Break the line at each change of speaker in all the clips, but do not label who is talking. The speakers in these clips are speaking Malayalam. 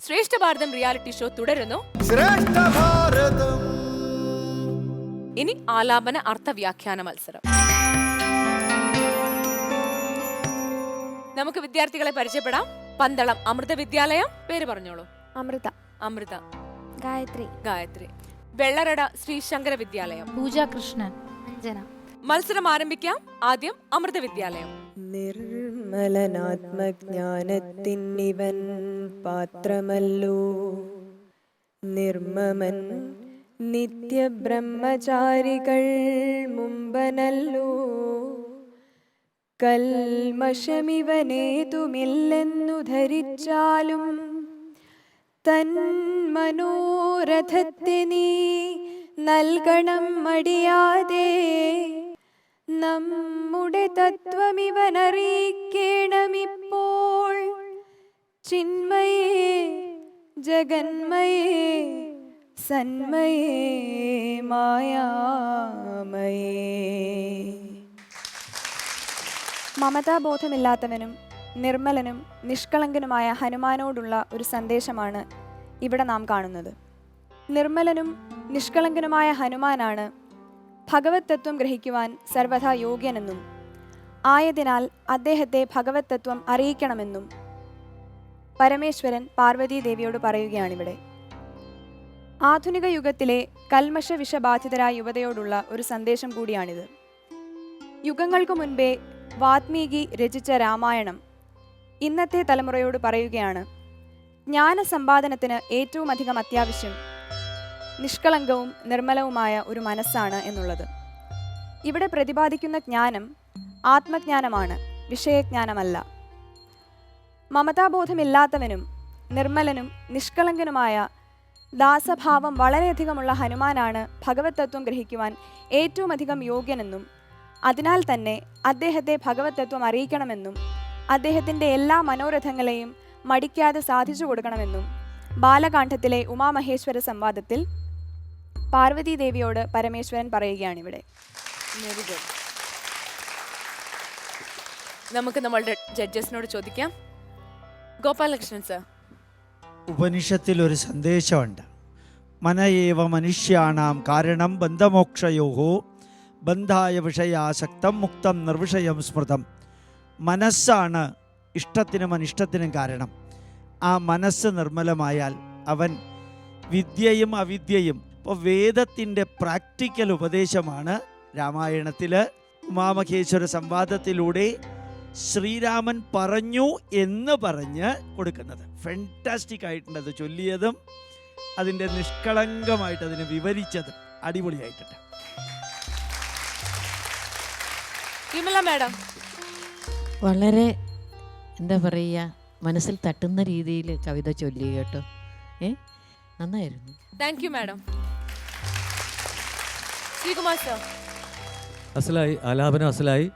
ശ്രേഷ്ഠ ഭാരതം റിയാലിറ്റി ഷോ തുടരുന്നു.
ശ്രേഷ്ഠ ഭാരതം
ഇനി ആലാപന അർത്ഥവ്യാഖ്യാന മത്സരം. നമുക്ക് വിദ്യാർത്ഥികളെ പരിചയപ്പെടാം. പന്തളം അമൃത വിദ്യാലയം പേര് പറഞ്ഞോളൂ.
അമൃത.
അമൃത.
ഗായത്രി.
ഗായത്രി. വെള്ളരട ശ്രീ ശങ്കര വിദ്യാലയം.
പൂജ കൃഷ്ണൻ
അഞ്ജന.
മത്സരം ആരംഭിക്കാം. ആദ്യം അമൃത വിദ്യാലയം.
നിർമ്മലനാത്മജ്ഞാനത്തിന്നിവൻ പാത്രമല്ലോ. നിർമ്മമൻ നിത്യബ്രഹ്മചാരികൾ മുമ്പനല്ലോ. കൽമശമിവനേതുമില്ലെന്നു ധരിച്ചാലും തൻ മനോരഥത്തെ നീ നൽകണം മടിയാതെ. നമ്മുടെ തത്വമിവനറിയിക്കണമിപ്പോൾ ചിന്മയേ ജഗന്മയേ സന്മയേ മായാമയേ.
മമതാബോധമില്ലാത്തവനും നിർമ്മലനും നിഷ്കളങ്കനുമായ ഹനുമാനോടുള്ള ഒരു സന്ദേശമാണ് ഇവിടെ നാം കാണുന്നത്. നിർമ്മലനും നിഷ്കളങ്കനുമായ ഹനുമാനാണ് ഭഗവത് തത്വം ഗ്രഹിക്കുവാൻ സർവഥാ യോഗ്യനെന്നും ആയതിനാൽ അദ്ദേഹത്തെ ഭഗവത് തത്വം അറിയിക്കണമെന്നും പരമേശ്വരൻ പാർവതീ ദേവിയോട് പറയുകയാണിവിടെ. ആധുനിക യുഗത്തിലെ കൽമഷ വിഷബാധിതരായ യുവതയോടുള്ള ഒരു സന്ദേശം കൂടിയാണിത്. യുഗങ്ങൾക്ക് മുൻപേ വാത്മീകി രചിച്ച രാമായണം ഇന്നത്തെ തലമുറയോട് പറയുകയാണ് ജ്ഞാന സമ്പാദനത്തിന് ഏറ്റവും അധികം അത്യാവശ്യം നിഷ്കളങ്കവും നിർമ്മലവുമായ ഒരു മനസ്സാണ് എന്നുള്ളത്. ഇവിടെ പ്രതിപാദിക്കുന്ന ജ്ഞാനം ആത്മജ്ഞാനമാണ് വിഷയജ്ഞാനമല്ല. മമതാബോധമില്ലാത്തവനും നിർമ്മലനും നിഷ്കളങ്കനുമായ ദാസഭാവം വളരെയധികമുള്ള ഹനുമാനാണ് ഭഗവത് തത്വം ഗ്രഹിക്കുവാൻ ഏറ്റവും അധികം യോഗ്യനെന്നും അതിനാൽ തന്നെ അദ്ദേഹത്തെ ഭഗവത് തത്വം അറിയിക്കണമെന്നും അദ്ദേഹത്തിന്റെ എല്ലാ മനോരഥങ്ങളെയും മടിക്കാതെ സാധിച്ചു കൊടുക്കണമെന്നും ബാലകാന്ഡത്തിലെ ഉമാമഹേശ്വര സംവാദത്തിൽ പാർവതീദേവിയോട് പരമേശ്വരൻ പറയുകയാണിവിടെ.
നമുക്ക് നമ്മളുടെ ജഡ്ജസിനോട് ചോദിക്കാം. ഗോപാലകൃഷ്ണൻ സർ
ഉപനിഷത്തിൽ ഒരു സന്ദേശമുണ്ട്. മനയേവ മനുഷ്യാണാം കാരണം ബന്ധമോക്ഷയോഹോ ബന്ധായ വിഷയാസക്തം മുക്തം നിർവിഷയം സ്മൃതം. മനസ്സാണ് ഇഷ്ടത്തിനും അനിഷ്ടത്തിനും കാരണം. ആ മനസ്സ് നിർമ്മലമായാൽ അവൻ വിദ്യയും അവിദ്യയും ഇപ്പോൾ വേദത്തിന്റെ പ്രാക്ടിക്കൽ ഉപദേശമാണ് രാമായണത്തിൽ ഉമാമഹേശ്വര സംവാദത്തിലൂടെ ശ്രീരാമൻ പറഞ്ഞു എന്ന് പറഞ്ഞ് കൊടുക്കുന്നത്. ഫെന്റാസ്റ്റിക് ആയിട്ടുണ്ട് അത് ചൊല്ലിയതും അതിന്റെ നിഷ്കളങ്കമായിട്ട് അതിനെ വിവരിച്ചതും അടിപൊളിയായിട്ടുണ്ട്.
വിമല മാഡം.
വളരെ എന്താ പറയുക മനസ്സിൽ തട്ടുന്ന രീതിയിൽ കവിത ചൊല്ലി കേട്ടോ. ഏ? നന്നായിരുന്നു.
Thank you madam. Sreekumar sir.
അസലായി ആലാപനം അസലായി.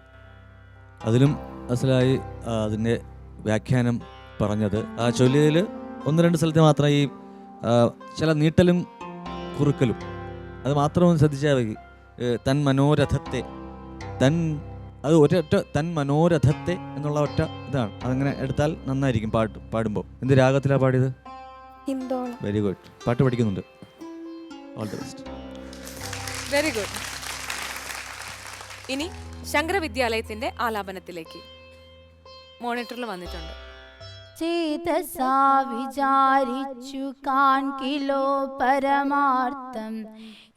അതിലും അസലായി അതിന്റെ വ്യാഖ്യാനം പറഞ്ഞത്. ആ ചൊല്ലിയതിൽ ഒന്ന് രണ്ട് സ്ഥലത്ത് മാത്രം ഈ ചില നീട്ടലും കുറുക്കലും. അത് മാത്രം ഒന്ന് ശ്രദ്ധിച്ചാൽ മതി. തൻ മനോരഥത്തെ തൻ അത് ഒറ്റ തൻ മനോരഥത്തെ എന്നുള്ള ഒറ്റ ഇതാണ്. അതങ്ങനെ എടുത്താൽ നന്നായിരിക്കും പാട്ട് പാടുമ്പോൾ. എന്ത് രാഗത്തിലാണ് പാടിയത്?
ഹിന്ദോളം.
വെരി ഗുഡ് പാട്ട് പഠിക്കുന്നുണ്ട്. All the best
very good ഇനി ശങ്കര വിദ്യാലയത്തിന്റെ ആലാപനത്തിലേക്ക്. മോണിറ്ററിൽ വന്നിട്ടുണ്ട്.
ചേതസാ വിചാരിച്ചു കാൺകിലോ പരമാർത്ഥം.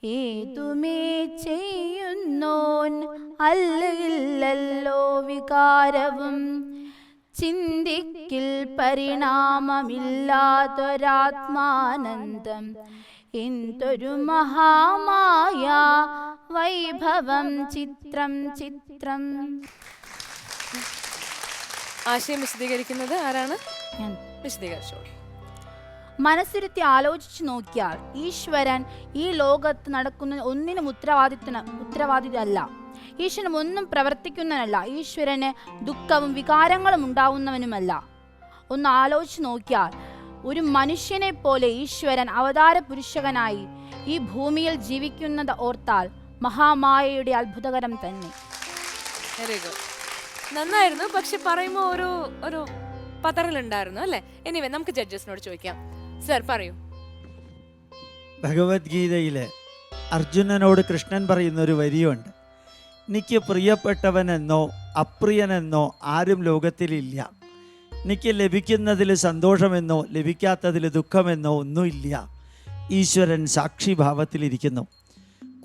ഏതുമേ ചെയ്യുന്നോൻ അല്ലല്ലോ വികാരവും. ചിന്തിക്കിൽ പരിണാമമില്ലാതൊരാത്മാനന്ദം എന്തൊരു മഹാമായ വൈഭവം ചിത്രം ചിത്രം.
ആശയം വിശദീകരിക്കുന്നത് ആരാണ്?
ഞാൻ.
വിശദീകരിച്ചോളൂ.
മനസ്സിരുത്തി ആലോചിച്ചു നോക്കിയാൽ ഈശ്വരൻ ഈ ലോകത്ത് നടക്കുന്ന ഒന്നിനും ഉത്തരവാദിത്തന ഉത്തരവാദിതല്ല. ഈശ്വരൻ ഒന്നും പ്രവർത്തിക്കുന്നവനല്ല. ഈശ്വരന് ദുഃഖവും വികാരങ്ങളും ഉണ്ടാവുന്നവനുമല്ല. ഒന്ന് ആലോചിച്ചു നോക്കിയാൽ ഒരു മനുഷ്യനെ പോലെ ഈശ്വരൻ അവതാര പുരുഷകനായി ഈ ഭൂമിയിൽ ജീവിക്കുന്നത് ഓർത്താൽ മഹാമായയുടെ അത്ഭുതകരം തന്നെ.
വെരി ഗുഡ് നന്നായിരുന്നു. പക്ഷെ പറയുമ്പോൾ ഒരു ഒരു പതറലുണ്ടായിരുന്നു അല്ലേ? എനിവേ നമുക്ക് ജഡ്ജസിനോട് ചോദിക്കാം. സർ പറയൂ.
ഭഗവത്ഗീതയിലെ അർജുനനോട് കൃഷ്ണൻ പറയുന്ന ഒരു വരിയുണ്ട്. എനിക്ക് പ്രിയപ്പെട്ടവനെന്നോ അപ്രിയനെന്നോ ആരും ലോകത്തിലില്ല. എനിക്ക് ലഭിക്കുന്നതിൽ സന്തോഷമെന്നോ ലഭിക്കാത്തതിൽ ദുഃഖമെന്നോ ഒന്നുമില്ല. ഈശ്വരൻ സാക്ഷിഭാവത്തിലിരിക്കുന്നു.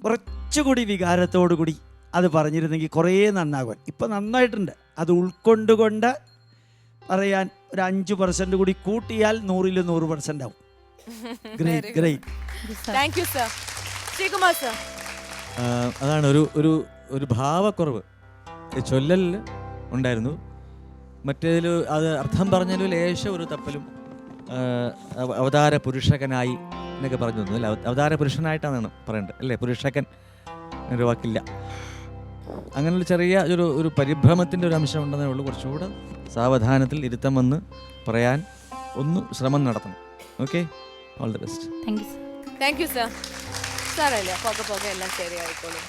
കുറച്ചുകൂടി വികാരത്തോടു കൂടി അത് പറഞ്ഞിരുന്നെങ്കിൽ കുറേ നന്നാകും ഇപ്പം നന്നായിട്ടുണ്ട്. അത് ഉൾക്കൊണ്ടുകൊണ്ട് പറയാൻ ഒരു അഞ്ച് പെർസെന്റ് കൂടി കൂട്ടിയാൽ നൂറിൽ നൂറ് പെർസെന്റ് ആവും. Great great
thank you sir Sreekumar sir
അതാണ് ഒരു ഒരു ഒരു ഭാവക്കുറവ്. ചൊല്ലലിൽ ഉണ്ടായിരുന്നു. മറ്റേതിൽ അത് അർത്ഥം പറഞ്ഞതിൽ ലേശം ഒരു തപ്പലും അവതാര പുരുഷകനായി എന്നൊക്കെ പറഞ്ഞു തന്നു. അല്ല അവ- അവതാര പുരുഷനായിട്ടാണ് പറയേണ്ടത്. അല്ലേ? പുരുഷകൻ ഒരു വാക്കില്ല. അങ്ങനെയുള്ള ചെറിയ ഒരു ഒരു പരിഭ്രമത്തിന്റെ ഒരു അംശം ഉണ്ടെന്നേ ഉള്ളൂ. കുറച്ചുകൂടെ സാവധാനത്തിൽ ഇരുത്തം വന്ന് പറയാൻ ഒന്ന് ശ്രമം നടത്തണം. Okay all the best
thank you sir
thank you sir സാറല്ലേ പോകെ പോകെ എല്ലാം ശരിയായിക്കോളും.